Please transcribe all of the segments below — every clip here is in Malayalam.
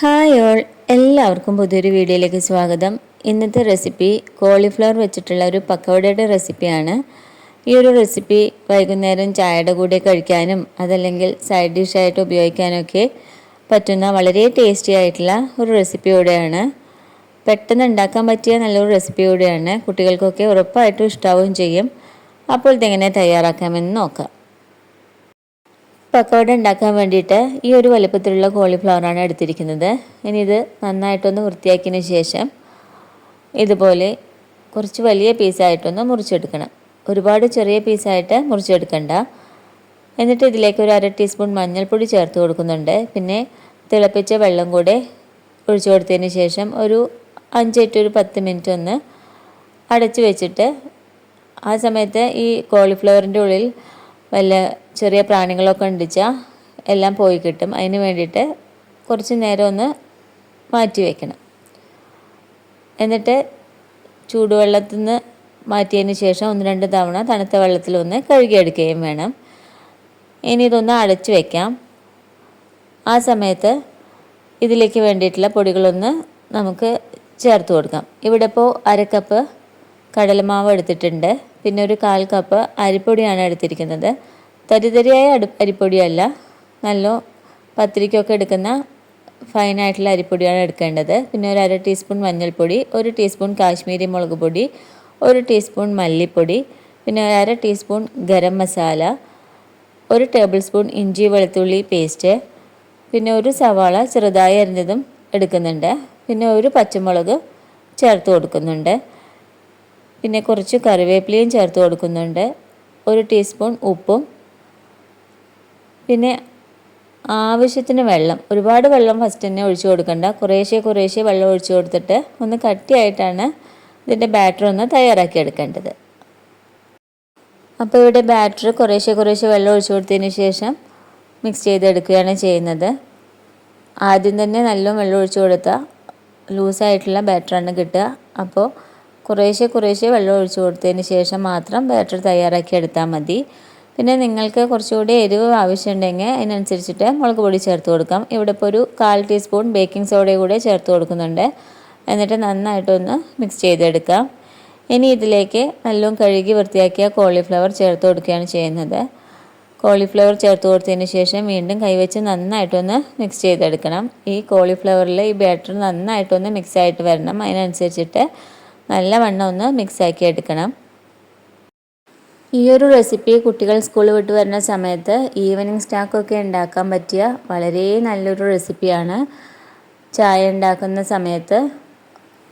Hi all. എല്ലാവർക്കും പുതിയൊരു വീഡിയോയിലേക്ക് സ്വാഗതം. ഇന്നത്തെ റെസിപ്പി കോളിഫ്ലവർ വെച്ചിട്ടുള്ള ഒരു പക്കവടയുടെ റെസിപ്പിയാണ്. ഈ ഒരു റെസിപ്പി വൈകുന്നേരം ചായയുടെ കൂടെ കഴിക്കാനും അതല്ലെങ്കിൽ സൈഡ് ഡിഷായിട്ട് ഉപയോഗിക്കാനൊക്കെ പറ്റുന്ന വളരെ ടേസ്റ്റി ആയിട്ടുള്ള ഒരു റെസിപ്പി കൂടെയാണ്. പെട്ടെന്ന് ഉണ്ടാക്കാൻ പറ്റിയ നല്ലൊരു റെസിപ്പി കൂടെയാണ്. കുട്ടികൾക്കൊക്കെ ഉറപ്പായിട്ടും ഇഷ്ടാവുകയും ചെയ്യും. അപ്പോൾ ഇതെങ്ങനെ തയ്യാറാക്കാമെന്ന് നോക്കാം. പക്കോട ഉണ്ടാക്കാൻ വേണ്ടിയിട്ട് ഈ ഒരു വലുപ്പത്തിലുള്ള കോളിഫ്ലവറാണ് എടുത്തിരിക്കുന്നത്. ഇനി ഇത് നന്നായിട്ടൊന്ന് വൃത്തിയാക്കിയതിന് ശേഷം ഇതുപോലെ കുറച്ച് വലിയ പീസായിട്ടൊന്ന് മുറിച്ചെടുക്കണം. ഒരുപാട് ചെറിയ പീസായിട്ട് മുറിച്ചെടുക്കണ്ട. എന്നിട്ട് ഇതിലേക്ക് ഒരു അര ടീസ്പൂൺ മഞ്ഞൾപ്പൊടി ചേർത്ത് കൊടുക്കുന്നുണ്ട്. പിന്നെ തിളപ്പിച്ച വെള്ളം കൂടെ ഒഴിച്ചു കൊടുത്തതിന് ശേഷം ഒരു അഞ്ച് ടു ഒരു പത്ത് മിനിറ്റ് ഒന്ന് അടച്ചു വെച്ചിട്ട് ആ സമയത്ത് ഈ കോളിഫ്ലവറിന്റെ ഉള്ളിൽ വല്ല ചെറിയ പ്രാണികളൊക്കെ ഉണ്ടിച്ചാൽ എല്ലാം പോയി കിട്ടും. അതിന് വേണ്ടിയിട്ട് കുറച്ച് നേരം ഒന്ന് മാറ്റി വയ്ക്കണം എന്നിട്ട് ചൂടുവെള്ളത്തിൽ നിന്ന് മാറ്റിയതിന് ശേഷം ഒന്ന് രണ്ട് തവണ തണുത്ത വെള്ളത്തിൽ ഒന്ന് കഴുകിയെടുക്കുകയും വേണം. ഇനി ഇതൊന്ന് അടച്ചു വയ്ക്കാം ആ സമയത്ത് ഇതിലേക്ക് വേണ്ടിയിട്ടുള്ള പൊടികളൊന്ന് നമുക്ക് ചേർത്ത് കൊടുക്കാം. ഇവിടെ ഇപ്പോൾ അരക്കപ്പ് കടലമാവ് എടുത്തിട്ടുണ്ട്. പിന്നെ ഒരു കാൽ കപ്പ് അരിപ്പൊടിയാണ് എടുത്തിരിക്കുന്നത്. തരിതരിയായ അടു അരിപ്പൊടിയല്ല നല്ല പത്തിരിക്കൊക്കെ എടുക്കുന്ന ഫൈനായിട്ടുള്ള അരിപ്പൊടിയാണ് എടുക്കേണ്ടത്. പിന്നെ ഒരു അര ടീസ്പൂൺ മഞ്ഞൾപ്പൊടി ഒരു ടീസ്പൂൺ കാശ്മീരി മുളക് പൊടി ഒരു ടീസ്പൂൺ മല്ലിപ്പൊടി പിന്നെ ഒരു അര ടീസ്പൂൺ ഗരം മസാല ഒരു ടേബിൾ സ്പൂൺ ഇഞ്ചി വെളുത്തുള്ളി പേസ്റ്റ് പിന്നെ ഒരു സവാള ചെറുതായി അരിഞ്ഞതും എടുക്കുന്നുണ്ട്. പിന്നെ ഒരു പച്ചമുളക് ചേർത്ത് കൊടുക്കുന്നുണ്ട്. പിന്നെ കുറച്ച് കറിവേപ്പിലയും ചേർത്ത് കൊടുക്കുന്നുണ്ട്. ഒരു ടീസ്പൂൺ ഉപ്പും. പിന്നെ ആവശ്യത്തിന് വെള്ളം. ഒരുപാട് വെള്ളം ഫസ്റ്റ് തന്നെ ഒഴിച്ചു കൊടുക്കണ്ട. കുറേശ്ശെ കുറേശ്ശെ വെള്ളം ഒഴിച്ചു കൊടുത്തിട്ട് ഒന്ന് കട്ടിയായിട്ടാണ് ഇതിന്റെ ബാറ്റർ ഒന്ന് തയ്യാറാക്കി എടുക്കേണ്ടത്. അപ്പോൾ ഇവിടെ ബാറ്റർ കുറേശ്ശെ കുറേശ്ശെ വെള്ളം ഒഴിച്ചു കൊടുത്തതിന് ശേഷം മിക്സ് ചെയ്തെടുക്കുകയാണ് ചെയ്യുന്നത്. ആദ്യം തന്നെ നല്ല വെള്ളം ഒഴിച്ചു കൊടുത്താൽ ലൂസായിട്ടുള്ള ബാറ്ററാണ് കിട്ടുക. അപ്പോൾ കുറേശ്ശെ കുറേശ്ശെ വെള്ളം ഒഴിച്ചു കൊടുത്തതിന് ശേഷം മാത്രം ബാറ്റർ തയ്യാറാക്കി എടുത്താൽ മതി. പിന്നെ നിങ്ങൾക്ക് കുറച്ചുകൂടി എരിവ് ആവശ്യമുണ്ടെങ്കിൽ അതിനനുസരിച്ചിട്ട് മുളക് പൊടി ചേർത്ത് കൊടുക്കാം. ഇവിടെ ഇപ്പോൾ ഒരു കാൽ ടീസ്പൂൺ ബേക്കിംഗ് സോഡ കൂടെ ചേർത്ത് കൊടുക്കുന്നുണ്ട്. എന്നിട്ട് നന്നായിട്ടൊന്ന് മിക്സ് ചെയ്തെടുക്കാം. ഇനി ഇതിലേക്ക് നല്ലോണം കഴുകി വൃത്തിയാക്കിയ കോളിഫ്ലവർ ചേർത്ത് കൊടുക്കുകയാണ് ചെയ്യുന്നത്. കോളിഫ്ലവർ ചേർത്ത് കൊടുത്തതിന് ശേഷം വീണ്ടും കൈവച്ച് നന്നായിട്ടൊന്ന് മിക്സ് ചെയ്തെടുക്കണം. ഈ കോളിഫ്ലവറിൽ ഈ ബാറ്റർ നന്നായിട്ടൊന്ന് മിക്സ് ആയിട്ട് വരണം. അതിനനുസരിച്ചിട്ട് നല്ലവണ്ണം ഒന്ന് മിക്സാക്കി എടുക്കണം. ഈ ഒരു റെസിപ്പി കുട്ടികൾ സ്കൂൾ വിട്ട് വരുന്ന സമയത്ത് ഈവനിങ് സ്നാക്കൊക്കെ ഉണ്ടാക്കാൻ പറ്റിയ വളരെ നല്ലൊരു റെസിപ്പിയാണ്. ചായ ഉണ്ടാക്കുന്ന സമയത്ത്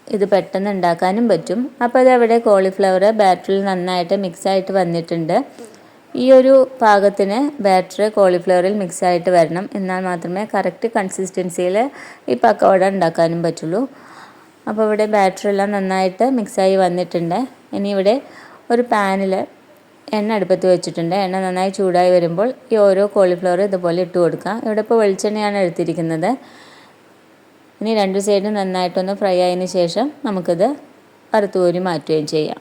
ഇത് പെട്ടെന്ന് ഉണ്ടാക്കാനും പറ്റും. അപ്പോൾ അതവിടെ കോളിഫ്ലവർ ബാറ്ററിൽ നന്നായിട്ട് മിക്സായിട്ട് വന്നിട്ടുണ്ട്. ഈ ഒരു പാകത്തിന് ബാറ്റർ കോളിഫ്ലവറിൽ മിക്സായിട്ട് വരണം. എന്നാൽ മാത്രമേ കറക്റ്റ് കൺസിസ്റ്റൻസിയിൽ ഈ പക്കവട ഉണ്ടാക്കാനും പറ്റുള്ളൂ. അപ്പോൾ ഇവിടെ ബാറ്ററി എല്ലാം നന്നായിട്ട് മിക്സായി വന്നിട്ടുണ്ട്. ഇനി ഇവിടെ ഒരു പാനിൽ എണ്ണ അടുപ്പത്ത് വെച്ചിട്ടുണ്ട്. എണ്ണ നന്നായി ചൂടായി വരുമ്പോൾ ഈ ഓരോ കോളിഫ്ലവർ ഇതുപോലെ ഇട്ട് കൊടുക്കാം. ഇവിടെ ഇപ്പോൾ വെളിച്ചെണ്ണയാണ് എടുത്തിരിക്കുന്നത്. ഇനി രണ്ട് സൈഡും നന്നായിട്ടൊന്ന് ഫ്രൈ ആയതിന് ശേഷം നമുക്കിത് വറുത്തുകോരി മാറ്റുകയും ചെയ്യാം.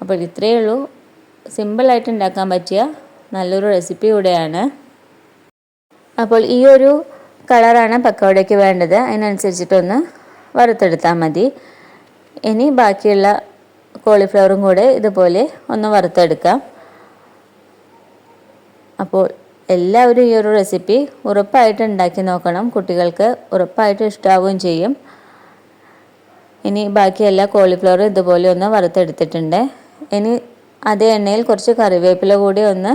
അപ്പോൾ ഇത്രയേ ഉള്ളൂ. സിമ്പിളായിട്ട് ഉണ്ടാക്കാൻ പറ്റിയ നല്ലൊരു റെസിപ്പി കൂടെയാണ്. അപ്പോൾ ഈ ഒരു കളറാണ് പക്കവടയ്ക്ക് വേണ്ടത്. അതിനനുസരിച്ചിട്ടൊന്ന് വറുത്തെടുത്താൽ മതി. ഇനി ബാക്കിയുള്ള കോളിഫ്ലവറും കൂടെ ഇതുപോലെ ഒന്ന് വറുത്തെടുക്കാം. അപ്പോൾ എല്ലാവരും ഈ ഒരു റെസിപ്പി ഉറപ്പായിട്ട് ഉണ്ടാക്കി നോക്കണം. കുട്ടികൾക്ക് ഉറപ്പായിട്ട് ഇഷ്ടാവുകയും ചെയ്യും. ഇനി ബാക്കി എല്ലാ കോളിഫ്ലവറും ഇതുപോലെ ഒന്ന് വറുത്തെടുത്തിട്ടുണ്ട്. ഇനി അതേ എണ്ണയിൽ കുറച്ച് കറിവേപ്പില കൂടി ഒന്ന്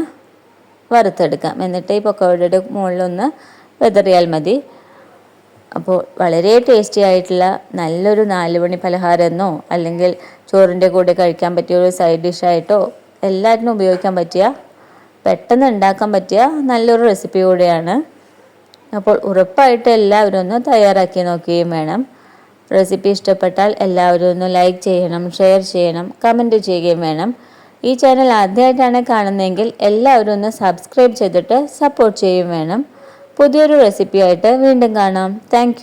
വറുത്തെടുക്കാം. എന്നിട്ട് ഈ പൊക്കോടയുടെ മുകളിലൊന്ന് വെതറിയാൽ മതി. അപ്പോൾ വളരെ ടേസ്റ്റി ആയിട്ടുള്ള നല്ലൊരു നാലുമണി പലഹാരമെന്നോ അല്ലെങ്കിൽ ചോറിന്റെ കൂടെ കഴിക്കാൻ പറ്റിയ ഒരു സൈഡ് ഡിഷായിട്ടോ എല്ലാറ്റിനും ഉപയോഗിക്കാൻ പറ്റിയ പെട്ടെന്ന് ഉണ്ടാക്കാൻ പറ്റിയ നല്ലൊരു റെസിപ്പി കൂടെയാണ്. അപ്പോൾ ഉറപ്പായിട്ട് എല്ലാവരും ഒന്ന് തയ്യാറാക്കി നോക്കുകയും വേണം. റെസിപ്പി ഇഷ്ടപ്പെട്ടാൽ എല്ലാവരും ഒന്ന് ലൈക്ക് ചെയ്യണം ഷെയർ ചെയ്യണം കമന്റ് ചെയ്യുകയും വേണം. ഈ ചാനൽ ആദ്യമായിട്ടാണ് കാണുന്നതെങ്കിൽ എല്ലാവരും ഒന്ന് സബ്സ്ക്രൈബ് ചെയ്തിട്ട് സപ്പോർട്ട് ചെയ്യുകയും വേണം. പുതിയൊരു റെസിപ്പിയായിട്ട് വീണ്ടും കാണാം. താങ്ക്